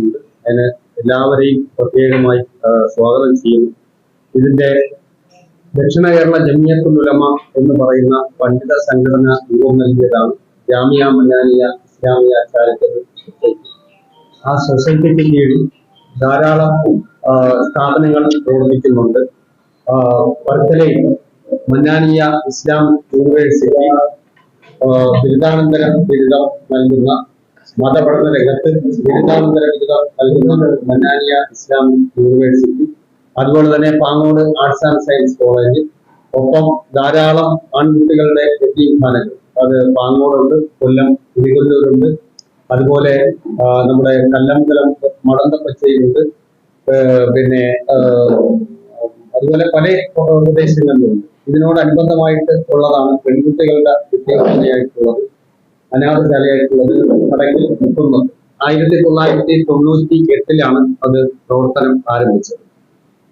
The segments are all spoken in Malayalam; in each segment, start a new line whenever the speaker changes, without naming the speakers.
നടക്കുന്നുണ്ട് അതിന് എല്ലാവരെയും പ്രത്യേകമായി സ്വാഗതം ചെയ്യുന്നു. ഇതിന്റെ ദക്ഷിണ കേരള ജമിയത്ത് ഉലമ എന്ന് പറയുന്ന പണ്ഡിത സംഘടന രൂപം നൽകിയതാണ് ജാമിയ മന്നാനിയ ഇസ്ലാമിയ ചാരിറ്റബിൾ സൊസൈറ്റി. ആ സൊസൈറ്റിക്ക് കീഴിൽ ധാരാളം സ്ഥാപനങ്ങൾ പ്രവർത്തിക്കുന്നുണ്ട്. വർക്കലയിൽ മന്നാനിയ ഇസ്ലാം യൂണിവേഴ്സിറ്റി ബിരുദാനന്തര ബിരുദം നൽകുന്ന മതപഠന രംഗത്ത് ബിരുദാനന്തര ബിരുദം നൽകുന്ന മന്നാനിയ ഇസ്ലാമിക് യൂണിവേഴ്സിറ്റി അതുപോലെ തന്നെ Pangode arts and science college ഒപ്പം ധാരാളം ആൺകുട്ടികളുടെ യത്തീംഖാനകൾ അത് പാങ്ങോടുണ്ട് കൊല്ലം തിരുവല്ലൂരുണ്ട്. അതുപോലെ നമ്മുടെ കല്ലമ്പലം മടന്തപ്പച്ചയിലുണ്ട്. പിന്നെ അതുപോലെ പല പ്രദേശങ്ങളിലുണ്ട്. ഇതിനോടനുബന്ധമായിട്ട് ഉള്ളതാണ് പെൺകുട്ടികളുടെ വിദ്യാഭ്യാസമായിട്ടുള്ളത് അനാഥശാലയായിട്ടുള്ളത് വടക്കിൽ മുപ്പത്തൊന്ന് ആയിരത്തി തൊള്ളായിരത്തി തൊണ്ണൂറ്റി എട്ടിലാണ് അത് പ്രവർത്തനം ആരംഭിച്ചത്.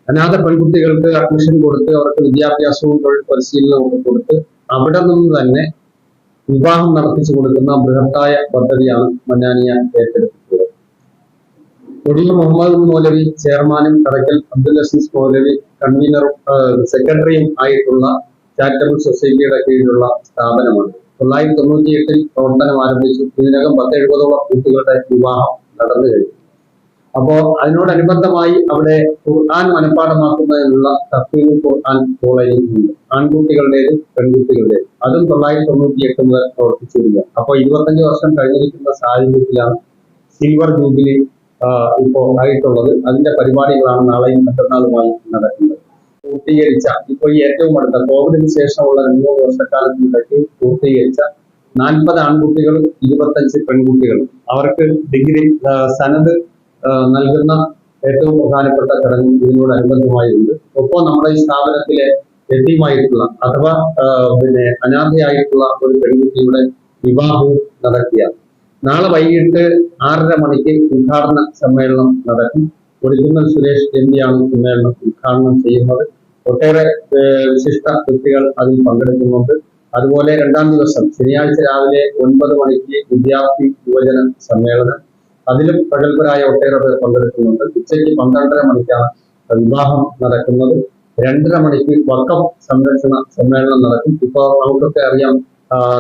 അനാഥ പെൺകുട്ടികൾക്ക് അഡ്മിഷൻ കൊടുത്ത് അവർക്ക് വിദ്യാഭ്യാസവും തൊഴിൽ പരിശീലനവും കൊടുത്ത് അവിടെ നിന്ന് തന്നെ വിവാഹം നടത്തിച്ചു കൊടുക്കുന്ന ബൃഹത്തായ പദ്ധതിയാണ് മന്നാനിയ ഏറ്റെടുത്തിട്ടുള്ളത്. കൊടിയ മുഹമ്മദ് മൗലവി ചെയർമാനും കടക്കൽ അബ്ദുൽ അസീസ് മൗലവി കൺവീനറും സെക്രട്ടറിയും ആയിട്ടുള്ള ചാരിറ്റബിൾ സൊസൈറ്റിയുടെ കീഴിലുള്ള സ്ഥാപനമാണ്. തൊള്ളായിരത്തി തൊണ്ണൂറ്റി എട്ടിൽ പ്രവർത്തനം ആരംഭിച്ചു. ഇതിനകം പത്ത് എഴുപതോളം കുട്ടികളുടെ വിവാഹം നടന്നു കഴിഞ്ഞു. അപ്പോ അതിനോടനുബന്ധമായി അവിടെ ഖുർആൻ മനഃപ്പാടമാക്കുന്നതിനുള്ള തഫീൽ ഖുർആൻ കോളേജ് ഉണ്ട്. ആൺകുട്ടികളുടേത് പെൺകുട്ടികളുടേത്. അതും തൊള്ളായിരത്തി തൊണ്ണൂറ്റി എട്ട് മുതൽ പ്രവർത്തിച്ചു വരിക അപ്പോൾ ഇരുപത്തഞ്ച് വർഷം കഴിഞ്ഞിരിക്കുന്ന സാഹചര്യത്തിലാണ് സിൽവർ ജൂബിലി ഇപ്പോ ഇപ്പോൾ ആയിട്ടുള്ളത്. അതിന്റെ പരിപാടികളാണ് നാളെയും മറ്റന്നാളുമായി നടക്കുന്നത്. പൂർത്തീകരിച്ച ഇപ്പോൾ ഈ ഏറ്റവും അടുത്ത കോവിഡിന് ശേഷമുള്ള രണ്ടു വർഷക്കാലത്തിനിടയ്ക്ക് പൂർത്തീകരിച്ച നാൽപ്പത് ആൺകുട്ടികളും ഇരുപത്തഞ്ച് പെൺകുട്ടികളും. അവർക്ക് ഡിഗ്രി സനത് നൽകുന്ന ഏറ്റവും പ്രധാനപ്പെട്ട ചടങ്ങ് ഇതിനോടനുബന്ധമായി ഉണ്ട് ഒപ്പം നമ്മുടെ ഈ സ്ഥാപനത്തിലെ എത്തിയുമായിട്ടുള്ള അഥവാ പിന്നെ അനാഥയായിട്ടുള്ള ഒരു പെൺകുട്ടിയുടെ വിവാഹവും നടത്തിയ നാളെ വൈകിട്ട് ആറര മണിക്ക് ഉദ്ഘാടന സമ്മേളനം നടക്കും. കൊടിക്കുന്നൽ സുരേഷ് എം പിയാണ് സമ്മേളനം ഉദ്ഘാടനം ചെയ്യുന്നത്. ഒട്ടേറെ വിശിഷ്ട വ്യക്തികൾ അതിൽ പങ്കെടുക്കുന്നുണ്ട്. അതുപോലെ രണ്ടാം ദിവസം ശനിയാഴ്ച രാവിലെ ഒൻപത് മണിക്ക് വിദ്യാർത്ഥി യുവജന സമ്മേളനം. അതിലും പ്രഗത്ഭരായ ഒട്ടേറെ പേർ പങ്കെടുക്കുന്നുണ്ട്. ഉച്ചയ്ക്ക് പന്ത്രണ്ടര മണിക്കാണ് വിവാഹം നടക്കുന്നത്. രണ്ടര മണിക്ക് വക്കം സംരക്ഷണ സമ്മേളനം നടക്കും. ഇപ്പോൾ നമുക്കൊക്കെ അറിയാം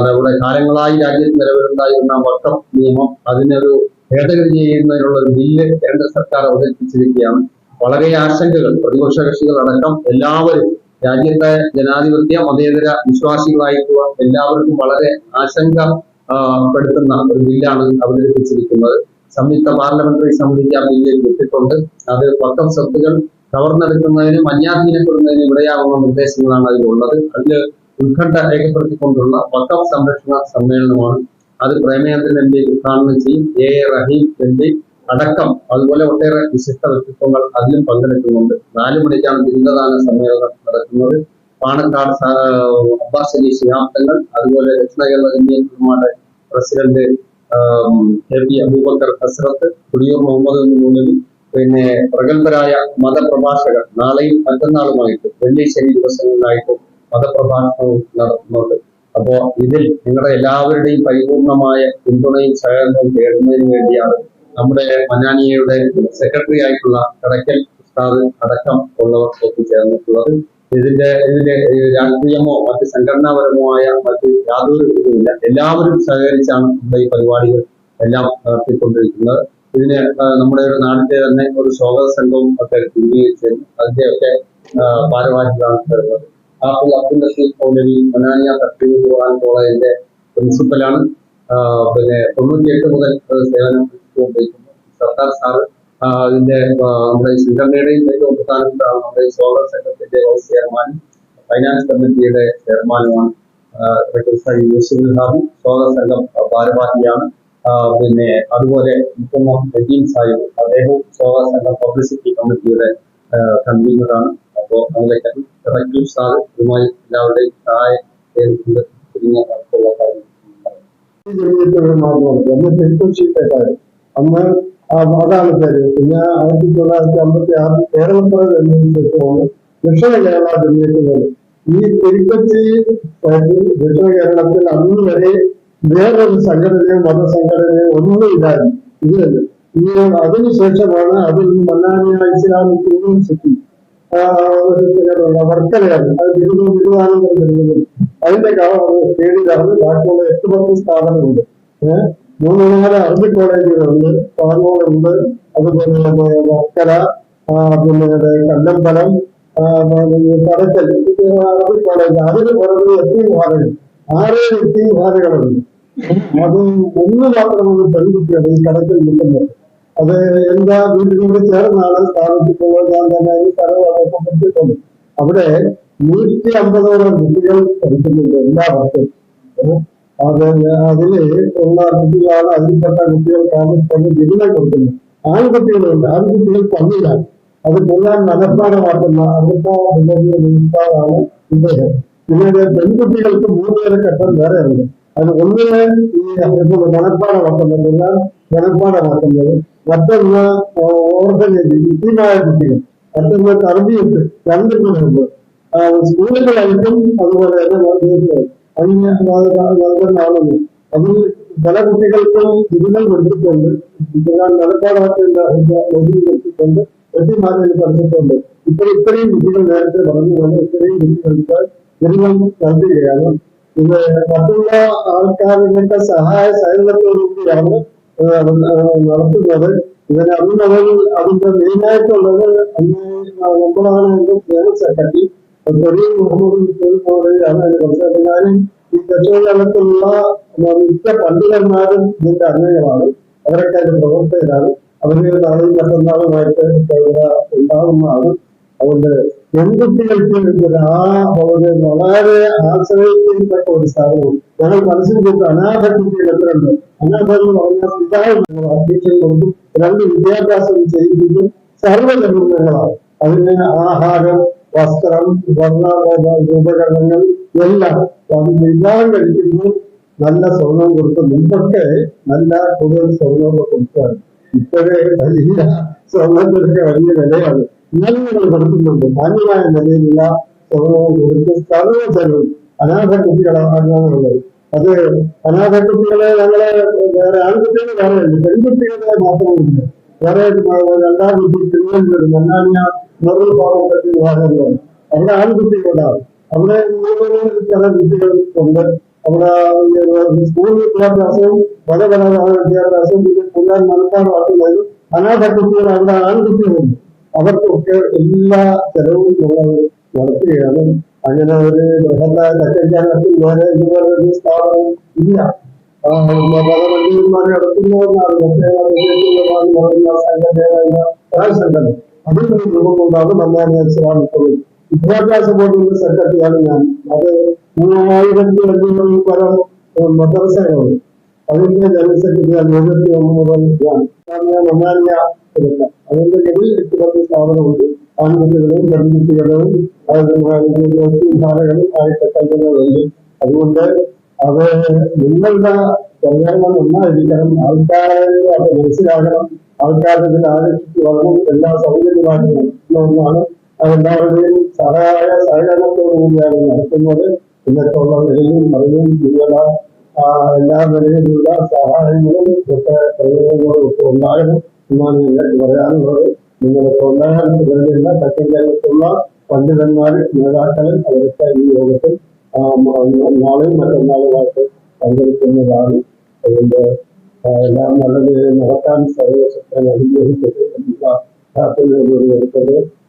നമ്മുടെ കാലങ്ങളായി രാജ്യത്ത് നിലവിലുണ്ടായിരുന്ന വക്കം നിയമം അതിനൊരു ഭേദഗതി ചെയ്യുന്നതിനുള്ള ഒരു ബില്ല് കേന്ദ്ര സർക്കാർ അവതരിപ്പിച്ചിരിക്കുകയാണ്. വളരെ ആശങ്കകൾ പ്രതിപക്ഷ കക്ഷികൾ അടക്കം എല്ലാവരും രാജ്യത്തെ ജനാധിപത്യ മതേതര വിശ്വാസികളായിട്ടുള്ള എല്ലാവർക്കും വളരെ ആശങ്ക പെടുത്തുന്ന ഒരു ബില്ലാണ് അവതരിപ്പിച്ചിരിക്കുന്നത്. സംയുക്ത പാർലമെന്ററി സമിതിക്ക് ആ ബില്ല് വിട്ടിട്ടുണ്ട് അത് പത്തം സ്വത്തുകൾ കവർന്നെടുക്കുന്നതിനും അന്യാധീനപ്പെടുന്നതിനും ഇടയാകുന്ന നിർദ്ദേശങ്ങളാണ് അതിലുള്ളത്. അതിൽ ഉത്കണ്ഠ രേഖപ്പെടുത്തിക്കൊണ്ടുള്ള പത്തം സംരക്ഷണ സമ്മേളനമാണ് അത് പ്രേമചന്ദ്രൻ എം പി ഉദ്ഘാടനം ചെയ്യും. എ റഹീം എം പി അടക്കം അതുപോലെ ഒട്ടേറെ വിശിഷ്ട വ്യക്തിത്വങ്ങൾ അതിലും പങ്കെടുക്കുന്നുണ്ട്. നാല് മണിക്കാണ് ബിരുദദാന സമ്മേളനം നടക്കുന്നത്. പാണക്കാട് അബ്ബാസ് അലി ശിഹാബ്ദങ്ങൾ അതുപോലെ ദക്ഷിണ കേരള ഇന്ത്യയുടെ president K P Abubakar Hazrat Kudiyoor Muhammad മുന്നണി പിന്നെ പ്രഗത്ഭരായ മതപ്രഭാഷകർ നാളെയും മറ്റന്നാളുമായിട്ട് വെള്ളി ശനി ദിവസങ്ങളിലായിട്ടും മതപ്രഭാഷണവും നടത്തുന്നുണ്ട്. അപ്പോ ഇതിൽ നിങ്ങളുടെ എല്ലാവരുടെയും പരിപൂർണമായ പിന്തുണയും സഹകരണവും തേടുന്നതിന് വേണ്ടിയാണ് നമ്മുടെ മനാനിയയുടെ സെക്രട്ടറി ആയിട്ടുള്ള കടക്കൽ ഉസ്താദ് അടക്കം ഉള്ളവർ ചേർന്നിട്ടുള്ളത് ഇതിന്റെ ഇതിന്റെ രാഷ്ട്രീയമോ മറ്റ് സംഘടനാപരമോ ആയ മറ്റ് യാതൊരു ഇതുമില്ല. എല്ലാവരും സഹകരിച്ചാണ് നമ്മുടെ ഈ പരിപാടികൾ എല്ലാം നടത്തിക്കൊണ്ടിരിക്കുന്നത്. ഇതിന് നമ്മുടെ ഒരു നാട്ടിലെ തന്നെ ഒരു സ്വാഗത സംഘവും ഒക്കെ രൂപീകരിച്ചിരുന്നു അതിന്റെ ഒക്കെ ഭാരവാഹികളാണ് വരുന്നത്. ആപ്പിൾ അബ്ദുൽ മൗലവി മനാനിയ തട്ടീവ് ഖുർആൻ കോളേജിന്റെ പ്രിൻസിപ്പലാണ്. പിന്നെ തൊണ്ണൂറ്റിയെട്ട് മുതൽ സേവനം അനുഷ്ഠിച്ചുകൊണ്ടിരിക്കുന്നു സർക്കാർ സാറ് അതിന്റെ നമ്മുടെ സംഘടനയുടെയും ഏറ്റവും പ്രധാനപ്പെട്ട നമ്മുടെ സോളർ സംഘത്തിന്റെ വൈസ് ചെയർമാനും ഫൈനാൻസ് കമ്മിറ്റിയുടെ ചെയർമാനുമാണ് യൂസുഫ് ഹാബി സ്വാഗത സംഘം ഭാരവാഹിയാണ്. പിന്നെ അതുപോലെ മുഹമ്മദ് നജീം സാഹിബ് അദ്ദേഹവും സോളർ സംഘം പബ്ലിസിറ്റി കമ്മിറ്റിയുടെ കൺവീനറാണ് അപ്പോൾ അതിലേക്ക് റക്കീൽ സാർ ഇതുമായി എല്ലാവരുടെയും സഹായം തിരിഞ്ഞ കാര്യം.
അന്ന് അതാണ് പേര്. പിന്നെ ആയിരത്തി തൊള്ളായിരത്തി അമ്പത്തി ആറ് കേരളപ്പുറ എന്നതിന് ശേഷമാണ് ദക്ഷിണ കേരള ജമിയത്തുകൾ ഈ തിരുപ്പതി ദക്ഷിണ കേരളത്തിൽ അന്ന് വരെ വേറൊരു സംഘടനയോ മതസംഘടനയോ ഒന്നുമില്ലായിരുന്നു ഇത് തന്നെ. ഈ അതിനുശേഷമാണ് അതിൽ നിന്ന് മന്നാനിയ ഇസ്ലാമിക് യൂണിവേഴ്സിറ്റി വർക്കലയാണ്. അത് ബിരുദ ബിരുദാനന്തരം അതിന്റെ കീഴിലാണ് ബാക്കിയുള്ള എട്ട് പത്ത് സ്ഥാപനമുണ്ട് ഏഹ് മൂന്ന് നാല് അറബി കോളേജുകളുണ്ട്. പാങ്ങോളുണ്ട് അതുപോലെ വർക്കല പിന്നെ കല്ലമ്പലം ഇത് അറബി കോളേജ്. അതിന് പുറമെ എത്തി ഭാരകൾ ആറ് എത്തി ഭാരകളുണ്ട് അത് ഒന്ന് മാത്രമാണ് പെൺകുട്ടിയാണ് ഈ കടക്കൽ നിൽക്കുന്നത്. അത് എന്താ വീട്ടിനോട് ചേർന്നാണ് സ്ഥാപിച്ചിട്ടുള്ളത് ഞാൻ തന്നെ ഈ സ്ഥലം പഠിച്ചിട്ടുണ്ട് അവിടെ നൂറ്റി അമ്പതോളം കുട്ടികൾ പഠിക്കുന്നുണ്ട് എല്ലാ വർഷവും. ഏഹ് അത് അതിൽ ഉള്ള കുട്ടികളാണ് അതിൽപ്പെട്ട കുട്ടികൾ താമസിച്ചുകൊണ്ട് ബിരുദം കൊടുക്കുന്നത് ആൺകുട്ടികളുണ്ട് ആൺകുട്ടികൾ പന്നിലാണ് അത് കൊല്ലാൻ മനഃപ്പാടമാക്കുന്ന അവിടുത്തെ നിമിഷമാണ് ഇദ്ദേഹം പിന്നീട് പെൺകുട്ടികൾക്ക് മൂന്നര ഘട്ടം വേറെ ഉണ്ട് അത് ഒന്നിന് ഈ മനഃപ്പാടമാക്കുന്നത് കൊല്ലാൻ മനഃപ്പാടമാക്കുന്നത് മറ്റൊന്ന് ഓർഗനൈസ് യുക്തിമായ കുട്ടികൾ മറ്റൊന്ന് തർബീയത്ത് രണ്ടും കൂടെ ഉണ്ട് ആ, സ്കൂളുകളായിട്ടും അതുപോലെ തന്നെ മദ്രസകൾ അങ്ങനെ നൽകുന്നതാണെന്ന് അതിൽ പല കുട്ടികൾക്കും ബിരുദം കൊടുത്തിട്ടുണ്ട് ഞാൻ പഠിച്ചിട്ടുണ്ട് ഇപ്പോൾ ഇത്രയും കുട്ടികൾ നേരത്തെ പറഞ്ഞുകൊണ്ട് ഇത്രയും കുട്ടികൾക്ക് ബിരുദം ഇത് മറ്റുള്ള ആൾക്കാരുടെ സഹായ സഹകരണത്തോടുകൂടിയാണ് നടത്തുന്നത് ഇതിന് അന്ന് അതിന്റെ മെയിനായിട്ടുള്ളത് അന്ന് നമ്മളാണ് എന്റെ സെക്രട്ടറി തൊഴിൽ മുഹമ്മദ് അതിന് കുറച്ചായിട്ട് ഞാനും ഈ ദക്ഷിണകാലത്തുള്ള മിക്ക പണ്ഡിതന്മാരും ഇതിന്റെ അന്വയമാണ് അവരൊക്കെ അതിന്റെ പ്രവർത്തകരാണ് അവരുടെ നാളെയും മറ്റന്നാളുമായിട്ട് ഉണ്ടാകുന്നതാണ് അതുകൊണ്ട് പെൺകുട്ടികൾക്ക് ആ വളരെ വളരെ ആശ്രയിക്കപ്പെട്ട ഒരു സ്ഥാപനം ഞങ്ങൾ മനസ്സിൽ കൊണ്ട് അനാഥ കുട്ടികൾ എത്രയുണ്ട് അനാഥ എന്ന് പറഞ്ഞാൽ പിതാവ് അധ്യക്ഷൻ കൊടുക്കും രണ്ട് വിദ്യാഭ്യാസം ചെയ്യിപ്പിക്കും സർവജന്മങ്ങളാണ് അതിന് ആഹാരം വസ്ത്രം വർണ ഉപകരണങ്ങൾ എല്ലാം അത് വിവാഹം കഴിക്കുമ്പോൾ നല്ല സ്വർണം കൊടുത്ത് മുമ്പൊക്കെ നല്ല കൂടുതൽ സ്വർണമൊക്കെ കൊടുത്താണ്. ഇപ്പോഴേ വലിയ സ്വർണത്തിനൊക്കെ വലിയ വിലയാണ്. ഇന്നലെ കൊടുക്കുന്നുണ്ട്. മാന്യമായ നിലയിലുള്ള സ്വർണവും കൊടുത്ത് സ്ഥലവും ചെലവും അനാഥ കുട്ടികളാകാനുള്ളത് അത് അനാഥ കുട്ടികളെ ഞങ്ങളെ വേറെ ആൺകുട്ടികളെ ഉണ്ട് പെൺകുട്ടികളെ മാത്രമില്ല വേറെ രണ്ടാം കുട്ടി തിരുവനന്തപുരം മണ്ണാനിയ നെറു പാവപ്പെട്ട വിഭാഗങ്ങളാണ്. അവിടെ ആൺകുട്ടികളാണ് അവിടെ ചില കുട്ടികൾ ഉണ്ട്. അവിടെ സ്കൂൾ വിദ്യാഭ്യാസവും മതപരമായ വിദ്യാഭ്യാസവും പിന്നെ പുല്ലാൻ മനസ്സിലാക്കുന്നതിനും അനാഥ കുട്ടികൾ അവിടെ ആൺകുട്ടികളുണ്ട് അവർക്കൊക്കെ എല്ലാ ചെലവും നമ്മൾ നടത്തുകയാണ്. അങ്ങനെ ഒരു ബൃഹത്തായ തെക്കൻകാലത്തിൽ വേറെ ഇതുപോലെ ഒരു സ്ഥാപനം ഇല്ല. നടത്തുന്നതെന്നാണ് പറയുന്ന സംഘടന അതിൽ നിന്ന് രൂപം കൊണ്ടാണ് മന്നാനിയ ഇസ്ലാമിക്കുള്ളത് വിദ്യാഭ്യാസ ബോർഡിന്റെ സെക്രട്ടറിയാണ് ഞാൻ അത് മൂവായിരത്തി അഞ്ഞൂറിൽ പരം മദ്രസകളുണ്ട് അതിന്റെ ജനറൽ സെക്രട്ടറിയാണ് എഴുപത്തി ഒന്ന് മുതൽ ഞാൻ ഞാൻ എടുക്ക അതിന്റെ കീഴിൽ പത്ത് സ്ഥാപനമുണ്ട് ആൺകുട്ടികളും പെൺകുട്ടികളും ധാരകളും ആയിട്ട് കഴിയുന്നതുണ്ട് അതുകൊണ്ട് അത് നിങ്ങളുടെ കല്യാണം നന്നായിരിക്കണം. ആൾക്കാരെ അത് മനസ്സിലാകണം ആൾക്കാരുടെ ഇതിൽ ആകർഷിച്ച് വരണം എല്ലാ സൗകര്യമായിട്ട് ഒന്നാണ്. അതെല്ലാവരുടെയും സഹായ സഹകരണത്തോടു കൂടിയാണ് നടത്തുന്നത്. ഇന്നത്തുള്ള നിലയും മറിയും നിങ്ങളുടെ എല്ലാ നിലയിലുള്ള സഹായങ്ങളും ഒക്കെ പ്രയോജനങ്ങളും ഒക്കെ ഉണ്ടാകണം എന്നാണ് എനിക്ക് പറയാനുള്ളത്. നിങ്ങൾക്ക് ഉണ്ടാകാൻ ഇവരുടെ തെക്കൻ കേരളത്തിലുള്ള പണ്ഡിതന്മാരും നേതാക്കളും അവരൊക്കെ ഈ യോഗത്തിൽ നാളെയും മറ്റന്നാളുമായിട്ട് പങ്കെടുക്കുന്നതാണ് അതുകൊണ്ട് എല്ലാം നല്ലത് നടത്താൻ സർവശക്തൻ എടുത്തത്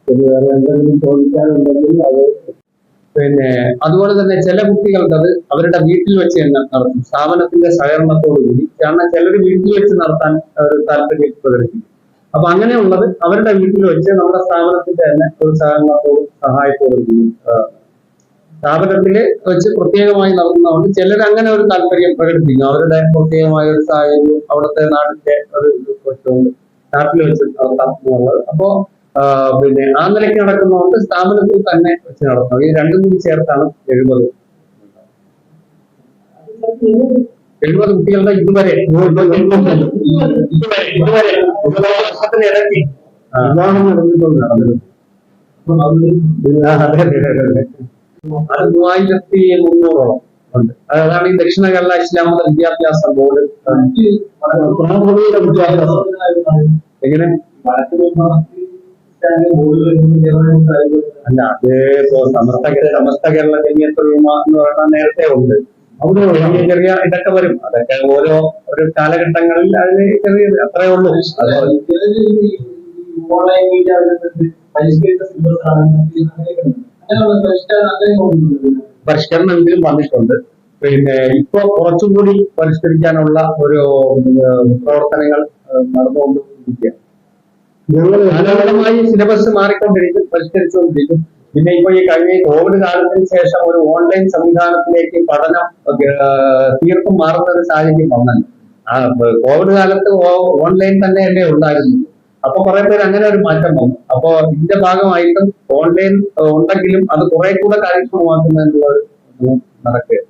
പിന്നെ വേറെ എന്തെങ്കിലും ചോദിക്കാനുണ്ടെങ്കിൽ അത്
പിന്നെ അതുപോലെ തന്നെ ചില കുട്ടികൾക്ക് അത് അവരുടെ വീട്ടിൽ വെച്ച് തന്നെ നടത്തും. സ്ഥാപനത്തിന്റെ സഹകരണത്തോട് കൂടി. കാരണം ചിലർ വീട്ടിൽ വെച്ച് നടത്താൻ ഒരു താല്പര്യം പ്രകടിപ്പിക്കും. അപ്പൊ അങ്ങനെയുള്ളത് അവരുടെ വീട്ടിൽ വെച്ച് നമ്മുടെ സ്ഥാപനത്തിന്റെ തന്നെ ഒരു സഹകരണത്തോടും സഹായത്തോടും സ്ഥാപനത്തിൽ വെച്ച് പ്രത്യേകമായി നടത്തുന്നതുകൊണ്ട് ചിലർ അങ്ങനെ ഒരു താല്പര്യം പ്രകടിപ്പിക്കും. അവരുടെ പ്രത്യേകമായ ഒരു സാഹചര്യവും അവിടുത്തെ നാടിന്റെ ഒരു വെച്ചുകൊണ്ട് നാട്ടിൽ വെച്ച് നടത്താം എന്നുള്ളത് അപ്പോ പിന്നെ ആ നിലയ്ക്ക് നടക്കുന്നതുകൊണ്ട് സ്ഥാപനത്തിൽ തന്നെ വെച്ച് നടത്തണം. ഈ രണ്ടും കൂടി ചേർത്താണ് എഴുപത്. എഴുപത് കുട്ടികളുടെ ഇതുവരെ. ഇതുവരെ ഇതുവരെ. ഇടയ്ക്ക്.
വിവാഹം നടന്നിട്ടുണ്ട്
അതെ, അതെ, അതെ, അതെ. മൂവായിരത്തി മുന്നൂറോളം ഉണ്ട്. അതാണ് ഈ ദക്ഷിണ കേരള ഇസ്ലാമത വിദ്യാഭ്യാസ ബോർഡ് എങ്ങനെ? അല്ല അത് ഇപ്പോ സമസ്ത സമസ്ത കേരള ജമിയത്തുലമ എന്ന് പറയുന്ന നേരത്തെ ഉണ്ട്. അവിടെ ചെറിയ ഇതൊക്കെ വരും. അതൊക്കെ ഓരോ ഒരു കാലഘട്ടങ്ങളിൽ അതിന് ചെറിയ അത്രേ ഉള്ളൂ.
ഓൺലൈൻ പരിഷ്കരിച്ച
പരിഷ്കരണം എന്തെങ്കിലും വന്നിട്ടുണ്ട്. പിന്നെ ഇപ്പോ കുറച്ചുകൂടി പരിഷ്കരിക്കാനുള്ള ഒരു പ്രവർത്തനങ്ങൾ നടന്നുകൊണ്ടിരിക്കുകയാണ്. നടന്നുകൊണ്ടിരിക്കുക
ഞങ്ങൾ
കാലഘട്ടമായി സിലബസ് മാറിക്കൊണ്ടിരിക്കും പരിഷ്കരിച്ചുകൊണ്ടിരിക്കും. പിന്നെ ഇപ്പൊ ഈ കഴിഞ്ഞ കോവിഡ് കാലത്തിന് ശേഷം ഒരു ഓൺലൈൻ സംവിധാനത്തിലേക്ക് പഠനം തീർത്തും മാറുന്ന ഒരു സാഹചര്യം വന്നല്ലോ. കോവിഡ് കാലത്ത് ഓൺലൈൻ തന്നെ അല്ലേ ഉണ്ടായിരുന്നു അപ്പൊ കുറെ പേര് അങ്ങനെ ഒരു മാറ്റം വന്നു. അപ്പൊ ഇതിന്റെ ഭാഗമായിട്ട് ഓൺലൈൻ ഉണ്ടെങ്കിലും അത് കുറെ കൂടെ കാര്യക്ഷമമാക്കുന്നതിനുള്ള നടക്കുക